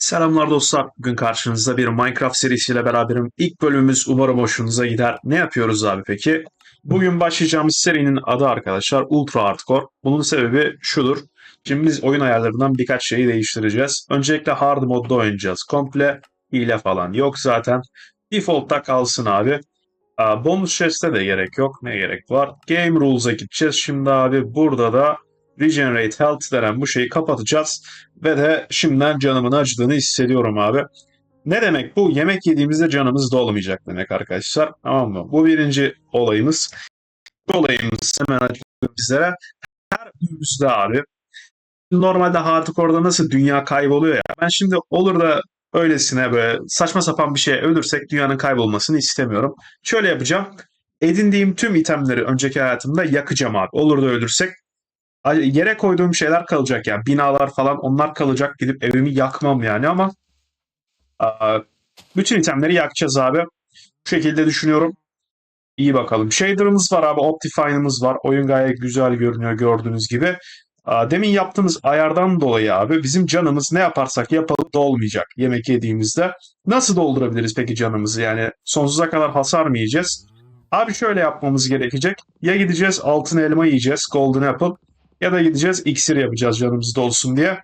Selamlar dostlar. Bugün karşınızda bir Minecraft serisiyle beraberim. İlk bölümümüz umarım hoşunuza gider. Ne yapıyoruz abi peki? Bugün başlayacağımız serinin adı arkadaşlar Ultra Hardcore. Bunun sebebi şudur. Şimdi biz oyun ayarlarından birkaç şeyi değiştireceğiz. Öncelikle hard modda oynayacağız. Komple hile falan yok zaten. Default'ta kalsın abi. Bonus chest'e de gerek yok. Ne gerek var? Game Rules'a gideceğiz. Şimdi abi burada da Regenerate Health denen bu şeyi kapatacağız. Ve de şimdiden canımın acıdığını hissediyorum abi. Ne demek bu? Yemek yediğimizde canımız dolmayacak demek arkadaşlar. Tamam mı? Bu birinci olayımız. Bu olayımız hemen açıklıyorum bizlere. Her günümüzde abi normalde hardcore'da nasıl dünya kayboluyor ya. Ben şimdi olur da öylesine böyle saçma sapan bir şeye ölürsek dünyanın kaybolmasını istemiyorum. Şöyle yapacağım. Edindiğim tüm itemleri önceki hayatımda yakacağım abi. Olur da ölürsek yere koyduğum şeyler kalacak yani binalar falan onlar kalacak gidip evimi yakmam yani ama bütün itemleri yakacağız abi. Bu şekilde düşünüyorum. İyi bakalım. Shader'ımız var abi. Optifine'ımız var. Oyun gayet güzel görünüyor gördüğünüz gibi. Demin yaptığımız ayardan dolayı abi bizim canımız ne yaparsak yapalım dolmayacak yemek yediğimizde. Nasıl doldurabiliriz peki canımızı? Yani sonsuza kadar hasar mı yiyeceğiz? Abi şöyle yapmamız gerekecek. Ya gideceğiz altın elma yiyeceğiz. Golden apple. Ya da gideceğiz iksir yapacağız canımız dolsun diye.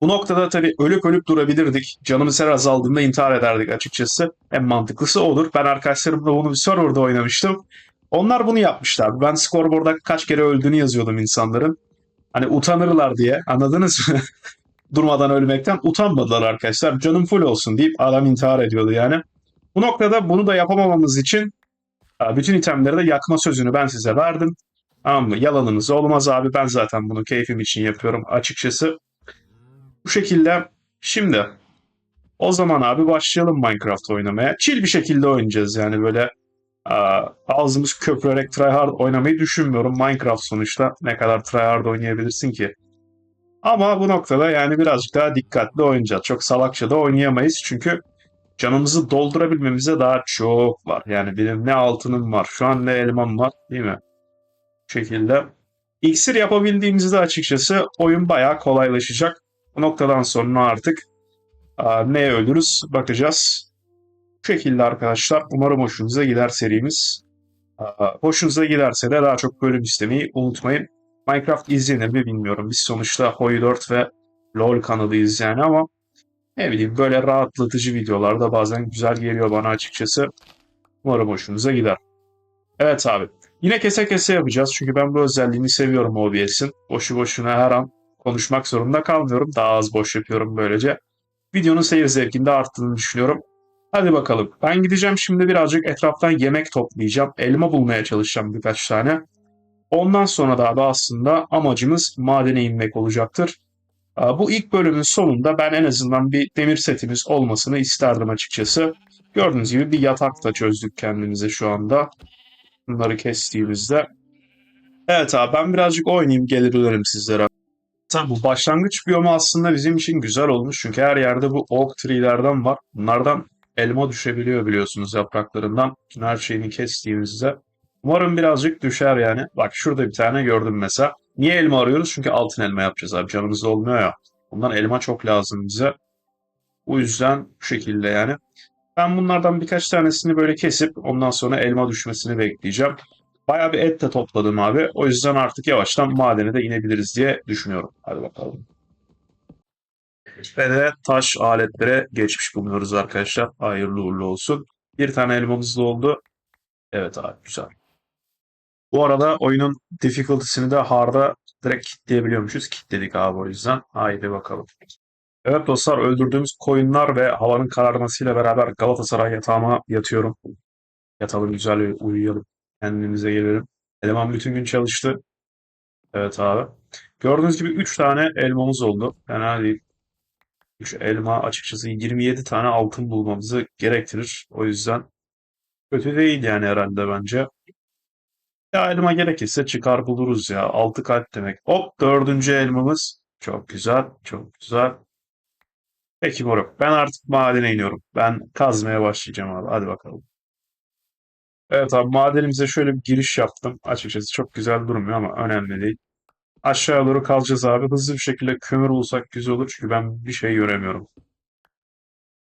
Bu noktada tabii ölüp ölüp durabilirdik. Canımız her azaldığında intihar ederdik açıkçası. En mantıklısı olur. Ben arkadaşlarımla bunu bir serverda oynamıştım. Onlar bunu yapmışlar. Ben scoreboard'a kaç kere öldüğünü yazıyordum insanların. Hani utanırlar diye. Anladınız mı? Durmadan ölmekten utanmadılar arkadaşlar. Canım full olsun deyip adam intihar ediyordu yani. Bu noktada bunu da yapamamamız için bütün itemleri de yakma sözünü ben size verdim. Tamam mı? Yalanınız olmaz abi. Ben zaten bunu keyfim için yapıyorum açıkçası. Bu şekilde şimdi o zaman abi başlayalım Minecraft oynamaya. Chill bir şekilde oynayacağız yani böyle ağzımız köpürerek tryhard oynamayı düşünmüyorum. Minecraft sonuçta ne kadar tryhard oynayabilirsin ki? Ama bu noktada yani birazcık daha dikkatli oynayacağız. Çok salakça da oynayamayız çünkü canımızı doldurabilmemize daha çok var. Yani benim ne altınım var, şu an ne elmam var değil mi? Şekilde. İksir yapabildiğimizde açıkçası oyun bayağı kolaylaşacak. Bu noktadan sonra artık aa, neye ölürüz bakacağız. Bu şekilde arkadaşlar. Umarım hoşunuza gider serimiz. Aa, hoşunuza giderse de daha çok bölüm istemeyi unutmayın. Minecraft izlenir mi bilmiyorum. Biz sonuçta Hoy 4 ve LoL kanalıyız yani ama ne bileyim böyle rahatlatıcı videolarda bazen güzel geliyor bana açıkçası. Umarım hoşunuza gider. Evet abi. Yine kese kese yapacağız çünkü ben bu özelliğini seviyorum OBS'in. Boşu boşuna her an konuşmak zorunda kalmıyorum. Daha az boş yapıyorum böylece. Videonun seyir zevkinde arttığını düşünüyorum. Hadi bakalım. Ben gideceğim şimdi birazcık etraftan yemek toplayacağım. Elma bulmaya çalışacağım birkaç tane. Ondan sonra da aslında amacımız madene inmek olacaktır. Bu ilk bölümün sonunda ben en azından bir demir setimiz olmasını isterdim açıkçası. Gördüğünüz gibi bir yatak da çözdük kendimize şu anda. Bunları kestiğimizde. Evet abi ben birazcık oynayayım gelir dönerim sizlere. Tabi bu başlangıç biyomu aslında bizim için güzel olmuş. Çünkü her yerde bu oak tree'lerden var. Bunlardan elma düşebiliyor biliyorsunuz yapraklarından. Her şeyini kestiğimizde. Umarım birazcık düşer yani. Bak şurada bir tane gördüm mesela. Niye elma arıyoruz? Çünkü altın elma yapacağız abi. Canımızda olmuyor ya. Ondan elma çok lazım bize. Bu yüzden bu şekilde yani. Ben bunlardan birkaç tanesini böyle kesip ondan sonra elma düşmesini bekleyeceğim. Bayağı bir et de topladım abi. O yüzden artık yavaştan madene de inebiliriz diye düşünüyorum. Hadi bakalım. Ve de taş aletlere geçmiş bulunuyoruz arkadaşlar. Hayırlı uğurlu olsun. Bir tane elmamız da oldu. Evet abi güzel. Bu arada oyunun difficulty'sini de hard'a direkt kitleyebiliyormuşuz. Kitledik abi o yüzden. Haydi bakalım. Evet dostlar öldürdüğümüz koyunlar ve havanın kararmasıyla beraber Galatasaray yatağıma yatıyorum. Yatalım güzel uyuyalım. Kendimize gelelim. Eleman bütün gün çalıştı. Evet abi. Gördüğünüz gibi 3 tane elmamız oldu. Fena değil. 3 elma açıkçası 27 tane altın bulmamızı gerektirir. O yüzden kötü değil yani herhalde bence. Ya elma gerekirse çıkar buluruz ya. 6 kalp demek. Hop dördüncü elmamız. Çok güzel. Çok güzel. Peki moruk. Ben artık madene iniyorum. Ben kazmaya başlayacağım abi. Hadi bakalım. Evet abi madenimize şöyle bir giriş yaptım. Açıkçası çok güzel durmuyor ama önemli değil. Aşağı doğru kalacağız abi. Hızlı bir şekilde kömür bulsak güzel olur. Çünkü ben bir şey göremiyorum.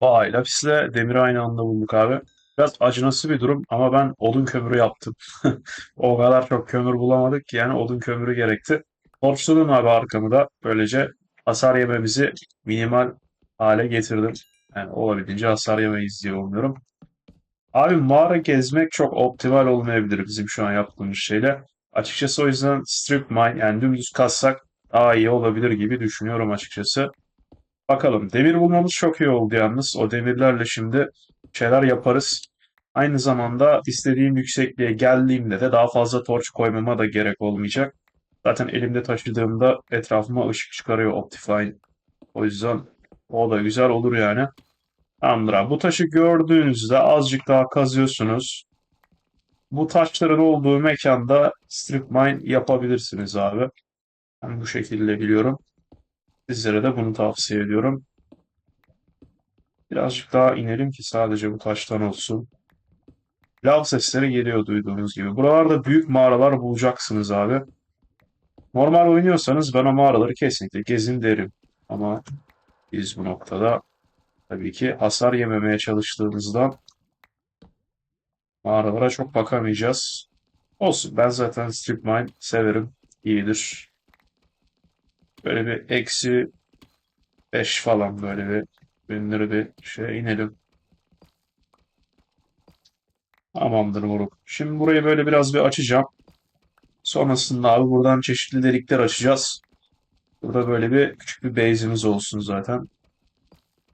Vay Lapis'le Demir'i aynı anda bulduk abi. Biraz acınası bir durum ama ben odun kömürü yaptım. O kadar çok kömür bulamadık ki yani odun kömürü gerekti. Torçladım abi arkamı da. Böylece hasar yememizi minimal hale getirdim. Yani olabildiğince hasar yemeyiz diye umuyorum. Abi mağara gezmek çok optimal olmayabilir bizim şu an yaptığımız şeyle. Açıkçası o yüzden strip mine yani dümdüz kazsak daha iyi olabilir gibi düşünüyorum açıkçası. Bakalım. Demir bulmamız çok iyi oldu yalnız. O demirlerle şimdi şeyler yaparız. Aynı zamanda istediğim yüksekliğe geldiğimde de daha fazla torç koymama da gerek olmayacak. Zaten elimde taşıdığımda etrafıma ışık çıkarıyor Optifine. O yüzden o da güzel olur yani. Tamamdır. Bu taşı gördüğünüzde azıcık daha kazıyorsunuz. Bu taşların olduğu mekanda strip mine yapabilirsiniz abi. Ben bu şekilde biliyorum. Sizlere de bunu tavsiye ediyorum. Birazcık daha inelim ki sadece bu taştan olsun. Lav sesleri geliyor duyduğunuz gibi. Buralarda büyük mağaralar bulacaksınız abi. Normal oynuyorsanız ben o mağaraları kesinlikle gezin derim. Ama biz bu noktada tabii ki hasar yememeye çalıştığımızdan mağaralara çok bakamayacağız. Olsun ben zaten strip mine severim. İyidir. Böyle bir eksi 5 falan böyle bir ünlü bir şey inelim. Tamamdır moruk. Şimdi burayı böyle biraz bir açacağım. Sonrasında abi buradan çeşitli delikler açacağız. Burada böyle bir küçük bir base'imiz olsun zaten.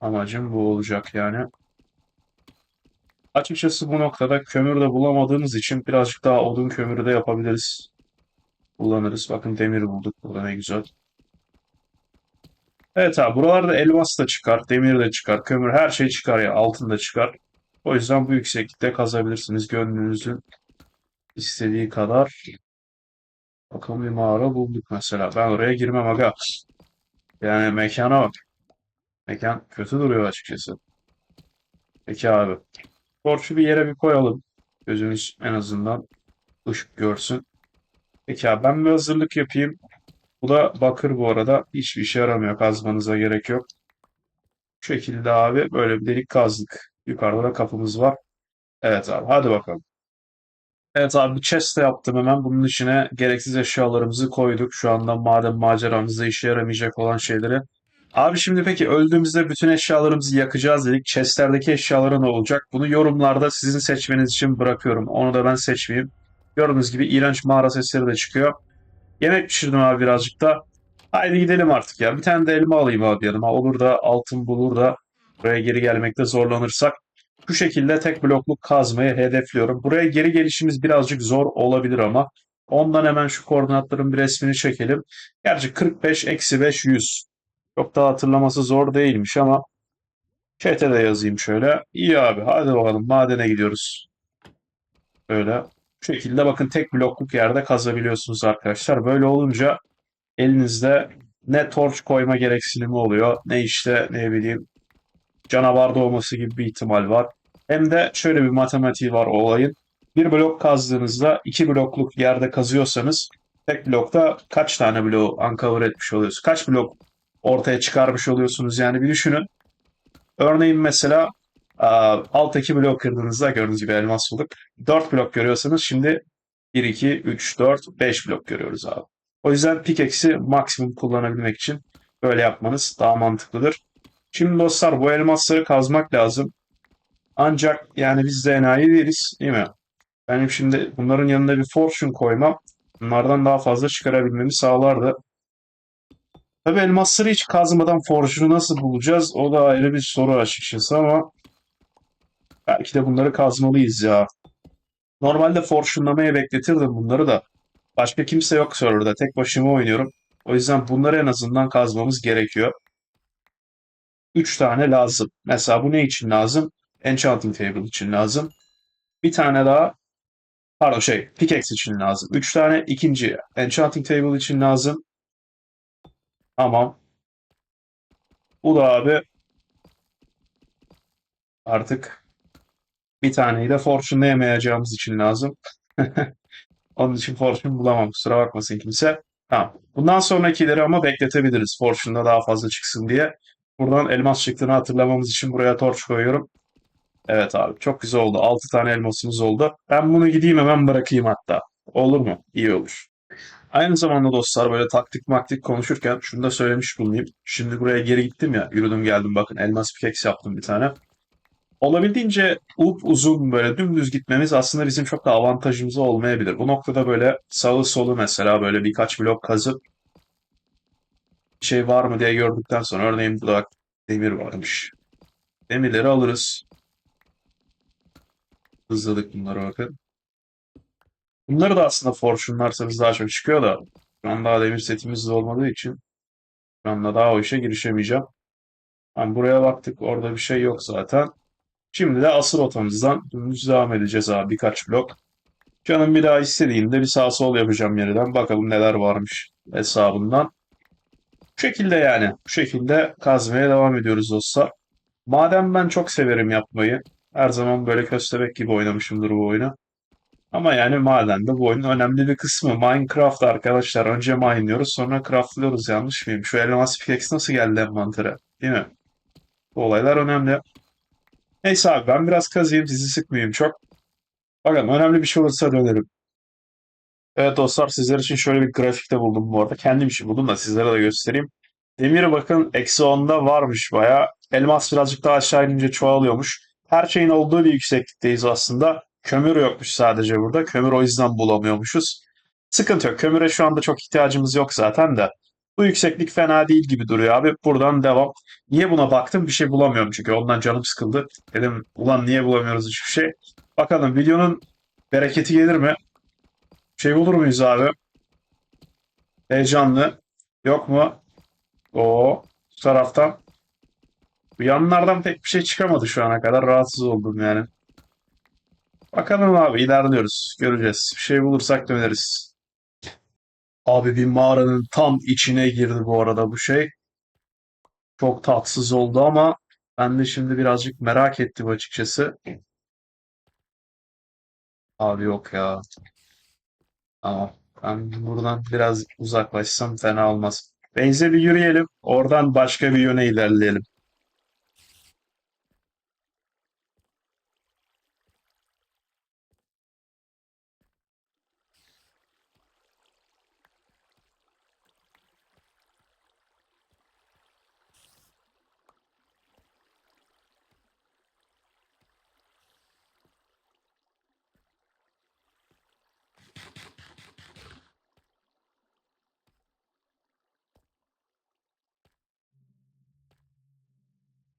Amacım bu olacak yani. Açıkçası bu noktada kömür de bulamadığımız için birazcık daha odun kömürü de yapabiliriz. Kullanırız. Bakın demir bulduk burada ne güzel. Evet abi buralarda elmas da çıkar, demir de çıkar, kömür her şey çıkar ya altın da çıkar. O yüzden bu yükseklikte kazabilirsiniz gönlünüzün istediği kadar. Bakın bir mağara bulduk mesela. Ben oraya girmem aga. Yani mekana bak. Mekan kötü duruyor açıkçası. Peki abi. Torçu bir yere bir koyalım. Gözümüz en azından ışık görsün. Peki abi ben bir hazırlık yapayım. Bu da bakır bu arada. Hiçbir işe yaramıyor. Kazmanıza gerek yok. Bu şekilde abi böyle bir delik kazdık. Yukarıda da kapımız var. Evet abi hadi bakalım. Evet abi chest de yaptım hemen. Bunun içine gereksiz eşyalarımızı koyduk. Şu anda madem maceramızda işe yaramayacak olan şeyleri. Abi şimdi peki öldüğümüzde bütün eşyalarımızı yakacağız dedik. Chestlerdeki eşyalara ne olacak? Bunu yorumlarda sizin seçmeniz için bırakıyorum. Onu da ben seçmeyeyim. Gördüğünüz gibi iğrenç mağara sesleri de çıkıyor. Yemek pişirdim abi birazcık da. Haydi gidelim artık ya. Bir tane de elma alayım abi yanıma. Olur da altın bulur da buraya geri gelmekte zorlanırsak. Bu şekilde tek blokluk kazmayı hedefliyorum. Buraya geri gelişimiz birazcık zor olabilir ama. Ondan hemen şu koordinatların bir resmini çekelim. Gerçi 45 eksi 5 100. Çok da hatırlaması zor değilmiş ama chat'e de yazayım şöyle. İyi abi hadi bakalım madene gidiyoruz. Böyle. Bu şekilde bakın tek blokluk yerde kazabiliyorsunuz arkadaşlar. Böyle olunca elinizde ne torç koyma gereksinimi oluyor ne işte ne bileyim canavar doğması gibi bir ihtimal var. Hem de şöyle bir matematiği var olayın. Bir blok kazdığınızda iki blokluk yerde kazıyorsanız tek blokta kaç tane bloğu uncover etmiş oluyorsunuz? Kaç blok ortaya çıkarmış oluyorsunuz yani bir düşünün. Örneğin mesela aa, alttaki blok kırdığınızda gördüğünüz gibi elmas bulduk. 4 blok görüyorsanız şimdi 1, 2, 3, 4, 5 blok görüyoruz abi. O yüzden pickaxe'i maksimum kullanabilmek için böyle yapmanız daha mantıklıdır. Şimdi dostlar bu elmasları kazmak lazım. Ancak yani biz de enayi değiliz değil mi? Benim şimdi bunların yanında bir fortune koymam bunlardan daha fazla çıkarabilmemi sağlardı. Tabii elmasları hiç kazmadan fortune'u nasıl bulacağız? O da ayrı bir soru açıkçası ama belki de bunları kazmalıyız ya. Normalde fortune'lamaya bekletirdim bunları da. Başka kimse yok serverda. Tek başıma oynuyorum. O yüzden bunları en azından kazmamız gerekiyor. 3 tane lazım. Mesela bu ne için lazım? Enchanting Table için lazım. Bir tane daha pardon şey pickaxe için lazım. 3 tane ikinci Enchanting Table için lazım. Tamam. Bu da abi artık bir taneyi de fortune'layamayacağımız için lazım. Onun için fortune bulamam. Kusura bakmasın kimse. Tamam. Bundan sonrakileri ama bekletebiliriz. Fortune'da daha fazla çıksın diye. Buradan elmas çıktığını hatırlamamız için buraya torç koyuyorum. Evet abi çok güzel oldu. 6 tane elmasımız oldu. Ben bunu gideyim hemen bırakayım hatta. Olur mu? İyi olur. Aynı zamanda dostlar böyle taktik maktik konuşurken şunu da söylemiş bulunayım. Şimdi buraya geri gittim ya. Yürüdüm geldim bakın elmas pickaxe yaptım bir tane. Olabildiğince up uzun böyle dümdüz gitmemiz aslında bizim çok da avantajımıza olmayabilir. Bu noktada böyle sağı solu mesela böyle birkaç blok kazıp bir şey var mı diye gördükten sonra örneğin burada demir varmış. Demirleri alırız. Hızladık bunları bakın. Bunları da aslında forşunlarsanız daha çok çıkıyor da şu an daha demir setimiz de olmadığı için şu anda daha o işe girişemeyeceğim. Yani buraya baktık orada bir şey yok zaten. Şimdi de asıl rotamızdan dümdüz devam edeceğiz abi birkaç blok. Canım bir daha istediğinde bir sağ sol yapacağım yeniden. Bakalım neler varmış hesabından. Bu şekilde yani. Bu şekilde kazmaya devam ediyoruz dostlar. Madem ben çok severim yapmayı. Her zaman böyle köstebek gibi oynamışımdır bu oyunu. Ama yani maden de bu oyunun önemli bir kısmı. Minecraft arkadaşlar. Önce mine'liyoruz sonra craftlıyoruz. Yanlış mıyım? Şu elmas pickaxe nasıl geldi envantere? Değil mi? Bu olaylar önemli. Neyse abi ben biraz kazıyım. Sizi sıkmayayım çok. Bakalım önemli bir şey olursa dönerim. Evet dostlar sizler için şöyle bir grafikte buldum bu arada. Kendim için buldum da sizlere de göstereyim. Demir bakın eksi 10'da varmış baya. Elmas birazcık daha aşağı inince çoğalıyormuş. Her şeyin olduğu bir yükseklikteyiz aslında. Kömür yokmuş sadece burada. Kömür o yüzden bulamıyormuşuz. Sıkıntı yok. Kömüre şu anda çok ihtiyacımız yok zaten de. Bu yükseklik fena değil gibi duruyor abi. Buradan devam. Niye buna baktım? Bir şey bulamıyorum çünkü. Ondan canım sıkıldı. Dedim ulan niye bulamıyoruz hiçbir şey. Bakalım videonun bereketi gelir mi? Şey bulur muyuz abi? Heyecanlı. Yok mu? O taraftan. Bu yanlardan pek bir şey çıkamadı şu ana kadar. Rahatsız oldum yani. Bakalım abi ilerliyoruz. Göreceğiz. Bir şey bulursak döneriz. Abi bir mağaranın tam içine girdi bu arada bu şey. Çok tatsız oldu ama ben de şimdi birazcık merak ettim açıkçası. Abi yok ya. Ama ben buradan biraz uzaklaşsam fena olmaz. Beyze bir yürüyelim. Oradan başka bir yöne ilerleyelim.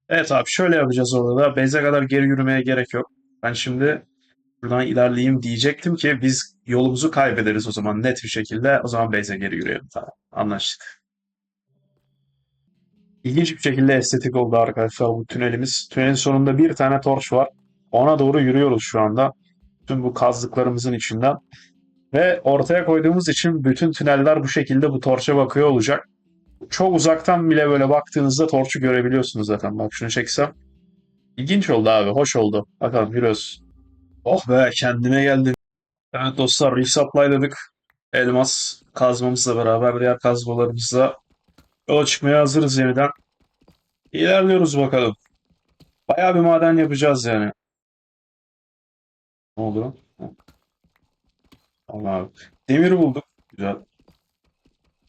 Evet abi şöyle yapacağız orada da. Beyze kadar geri yürümeye gerek yok. Ben şimdi buradan ilerleyeyim diyecektim ki biz yolumuzu kaybederiz o zaman net bir şekilde. O zaman Beyze geri yürüyelim. Tamam anlaştık. İlginç bir şekilde estetik oldu arkadaşlar bu tünelimiz. Tünelin sonunda bir tane torç var. Ona doğru yürüyoruz şu anda. Tüm bu kazdıklarımızın içinden. Ve ortaya koyduğumuz için bütün tüneller bu şekilde bu torça bakıyor olacak. Çok uzaktan bile böyle baktığınızda torçu görebiliyorsunuz zaten. Bak şunu çeksem. İlginç oldu abi. Hoş oldu. Bakalım yürüyoruz. Oh be kendime geldim. Evet dostlar resupply'ladık. Elmas kazmamızla beraber diğer kazmalarımızla yola çıkmaya hazırız yeniden. İlerliyoruz bakalım. Bayağı bir maden yapacağız yani. Ne oldu lan? Allah abi. Demir bulduk. Güzel.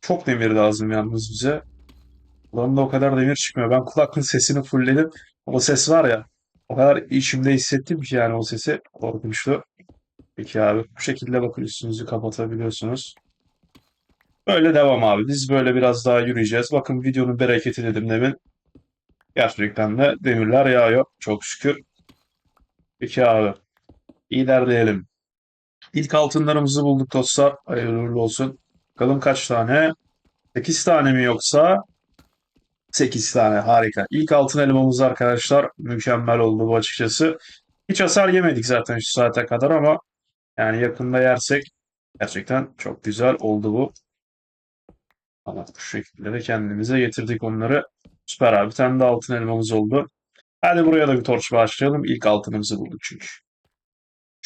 Çok demir lazım yalnız bize. Ulan o kadar demir çıkmıyor. Ben kulaklığın sesini fullledim. O ses var ya. O kadar içimde hissettim ki yani o sesi. Korkunçtu. Peki abi. Bu şekilde bakın üstünüzü kapatabiliyorsunuz. Böyle devam abi. Biz böyle biraz daha yürüyeceğiz. Bakın videonun bereketi dedim demin. Gerçekten de demirler yağıyor. Çok şükür. Peki abi. İlerleyelim. İlk altınlarımızı bulduk dostlar. Hayırlı olsun. Bakalım kaç tane? 8 tane mi yoksa? 8 tane harika. İlk altın elmamız arkadaşlar mükemmel oldu bu açıkçası. Hiç hasar yemedik zaten şu saate kadar ama yani yakında yersek gerçekten çok güzel oldu bu. Ama bu şekilde de kendimize getirdik onları. Süper abi. Bir tane de altın elmamız oldu. Hadi buraya da bir torç başlayalım. İlk altınımızı bulduk çünkü.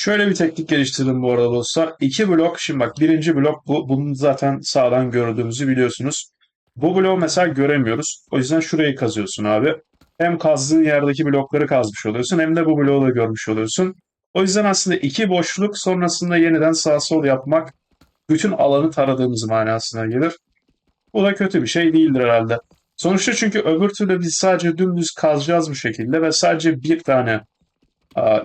Şöyle bir teknik geliştirdim bu arada dostlar. İki blok. Şimdi bak birinci blok bu. Bunu zaten sağdan gördüğümüzü biliyorsunuz. Bu bloğu mesela göremiyoruz. O yüzden şurayı kazıyorsun abi. Hem kazdığın yerdeki blokları kazmış oluyorsun hem de bu bloğu da görmüş oluyorsun. O yüzden aslında iki boşluk sonrasında yeniden sağ sol yapmak bütün alanı taradığımız manasına gelir. Bu da kötü bir şey değildir herhalde. Sonuçta çünkü öbür türlü biz sadece dümdüz kazacağız bu şekilde ve sadece bir tane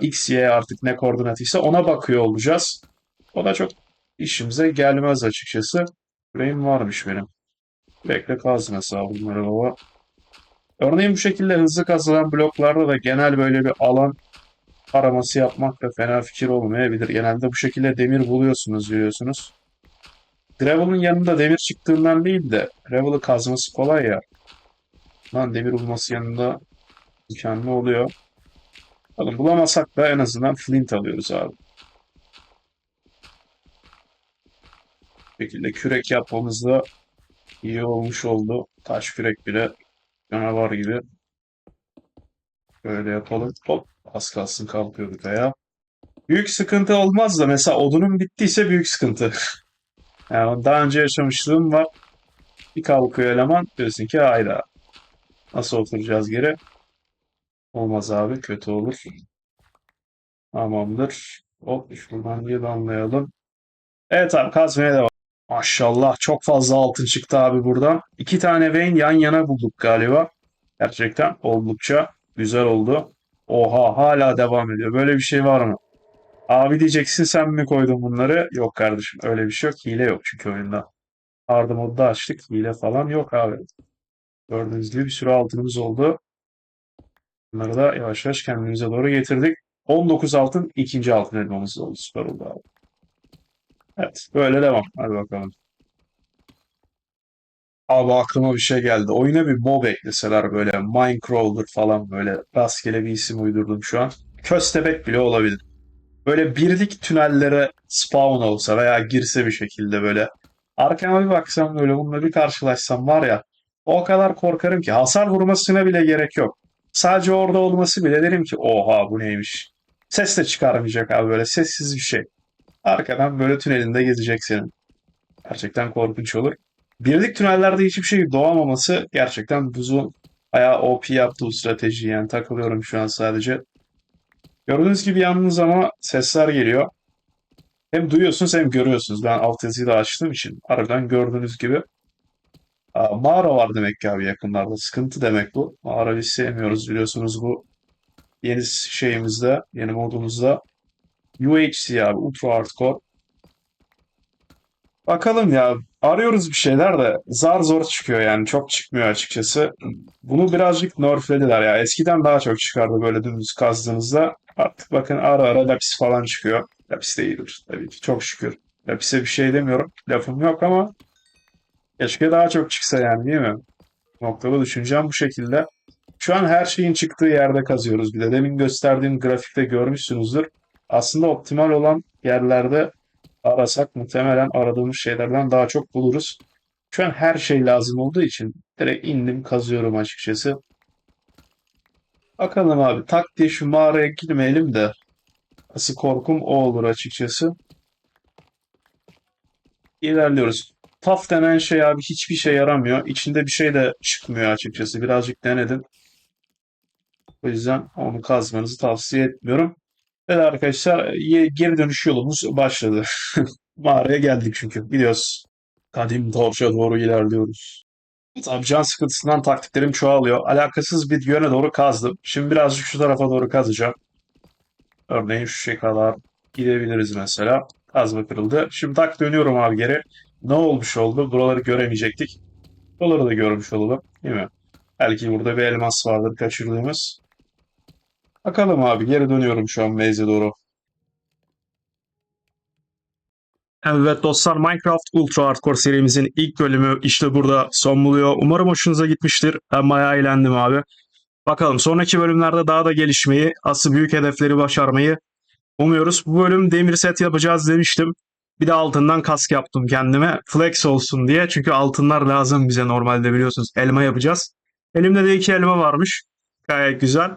x, y artık ne koordinatıysa ona bakıyor olacağız. O da çok işimize gelmez açıkçası. Yüreğim varmış benim. Bekle kaz mesela bunları baba. Örneğin bu şekilde hızlı kazılan bloklarda da genel böyle bir alan araması yapmak da fena fikir olmayabilir. Genelde bu şekilde demir buluyorsunuz biliyorsunuz. Gravel'ın yanında demir çıktığından değil de Gravel'ı kazması kolay ya. Lan demir bulması yanında imkanlı oluyor. Bakın bulamasak da en azından flint alıyoruz abi. Bu şekilde kürek yapmamız da iyi olmuş oldu. Taş kürek bile canavar gibi. Böyle yapalım. Hop. Az kalsın kalkıyorduk ayağa. Büyük sıkıntı olmaz da mesela odunun bittiyse büyük sıkıntı. Yani daha önce yaşamışlığım var. Bir kalkıyor eleman diyorsun ki hayda. Nasıl oturacağız geri? Olmaz abi kötü olur. Tamamdır. Hop şuradan bir damlayalım. Evet abi kazmaya devam. Maşallah çok fazla altın çıktı abi buradan. İki tane vein yan yana bulduk galiba. Gerçekten oldukça güzel oldu. Oha hala devam ediyor. Böyle bir şey var mı? Abi diyeceksin sen mi koydun bunları? Yok kardeşim öyle bir şey yok. Hile yok çünkü oyunda. Hard modda açtık. Hile falan yok abi. Gördüğünüz gibi bir sürü altınımız oldu. Bunları da yavaş yavaş kendimize doğru getirdik. 19 altın ikinci altın elmamız oldu. Süper oldu abi. Evet böyle devam. Hadi bakalım. Abi aklıma bir şey geldi. Oyuna bir mob ekleseler böyle Minecrawler falan böyle rastgele bir isim uydurdum şu an. Köstebek bile olabilir. Böyle birlik tünellere spawn olsa veya girse bir şekilde böyle. Arkama bir baksam böyle bununla bir karşılaşsam var ya o kadar korkarım ki hasar vurmasına bile gerek yok. Sadece orada olması bile derim ki oha bu neymiş. Ses de çıkarmayacak abi böyle sessiz bir şey. Arkadan böyle tünelinde gezecek senin. Gerçekten korkunç olur. Birlik tünellerde hiçbir şey doğamaması gerçekten buzun bayağı OP yaptı bu strateji yani takılıyorum şu an sadece. Gördüğünüz gibi yalnız ama sesler geliyor. Hem duyuyorsunuz hem görüyorsunuz. Ben altyazıyı da açtığım için harbiden gördüğünüz gibi. Mağara var demek ki abi yakınlarda. Sıkıntı demek bu. Mağara biz sevmiyoruz biliyorsunuz bu yeni şeyimizde, yeni modumuzda. UHC abi, Ultra Hardcore. Bakalım ya. Arıyoruz bir şeyler de zar zor çıkıyor yani. Çok çıkmıyor açıkçası. Bunu birazcık nerflediler ya. Eskiden daha çok çıkardı böyle dümdüz kazdığınızda. Artık bakın ara ara lapis falan çıkıyor. Lapis de iyidir tabii ki. Çok şükür. Lapis'e bir şey demiyorum. Lafım yok ama keşke daha çok çıksa yani değil mi? Noktalı düşüncem bu şekilde. Şu an her şeyin çıktığı yerde kazıyoruz bir de. Demin gösterdiğim grafikte görmüşsünüzdür. Aslında optimal olan yerlerde arasak muhtemelen aradığımız şeylerden daha çok buluruz. Şu an her şey lazım olduğu için direkt indim kazıyorum açıkçası. Bakalım abi tak diye şu mağaraya girmeyelim de asıl korkum o olur açıkçası. İlerliyoruz. Taf denen şey abi hiçbir şey yaramıyor. İçinde bir şey de çıkmıyor açıkçası. Birazcık denedim. O yüzden onu kazmanızı tavsiye etmiyorum. Evet arkadaşlar geri dönüş yolumuz başladı. Mağaraya geldik çünkü biliyoruz. Kadim Torç'a doğru ilerliyoruz. Tabii can sıkıntısından taktiklerim çoğalıyor. Alakasız bir yöne doğru kazdım. Şimdi birazcık şu tarafa doğru kazacağım. Örneğin şu şey kadar gidebiliriz mesela. Kazma kırıldı. Şimdi tak dönüyorum abi geri. Ne olmuş oldu? Buraları göremeyecektik. Buraları da görmüş olalım. Değil mi? Belki burada bir elmas vardır kaçırdığımız. Bakalım abi geri dönüyorum şu an Maze'e doğru. Evet dostlar Minecraft Ultra Hardcore serimizin ilk bölümü işte burada son buluyor. Umarım hoşunuza gitmiştir. Ben bayağı eğlendim abi. Bakalım sonraki bölümlerde daha da gelişmeyi, asıl büyük hedefleri başarmayı umuyoruz. Bu bölüm demir set yapacağız demiştim. Bir de altından kask yaptım kendime. Flex olsun diye. Çünkü altınlar lazım bize normalde biliyorsunuz. Elma yapacağız. Elimde de iki elma varmış. Gayet güzel.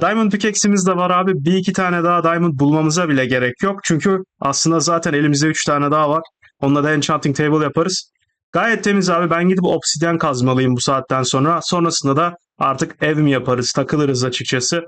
Diamond pickaxe'imiz de var abi. Bir iki tane daha diamond bulmamıza bile gerek yok. Çünkü aslında zaten elimizde üç tane daha var. Onunla da enchanting table yaparız. Gayet temiz abi. Ben gidip obsidyen kazmalıyım bu saatten sonra. Sonrasında da artık ev mi yaparız, takılırız açıkçası.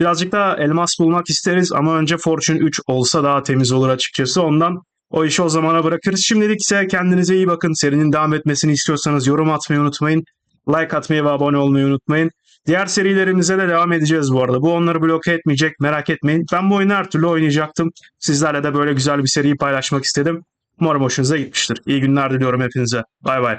Birazcık daha elmas bulmak isteriz ama önce Fortune 3 olsa daha temiz olur açıkçası. Ondan o işi o zamana bırakırız. Şimdilik ise kendinize iyi bakın. Serinin devam etmesini istiyorsanız yorum atmayı unutmayın. Like atmayı ve abone olmayı unutmayın. Diğer serilerimize de devam edeceğiz bu arada. Bu onları bloke etmeyecek merak etmeyin. Ben bu oyunu her türlü oynayacaktım. Sizlerle de böyle güzel bir seriyi paylaşmak istedim. Umarım hoşunuza gitmiştir. İyi günler diliyorum hepinize. Bay bay.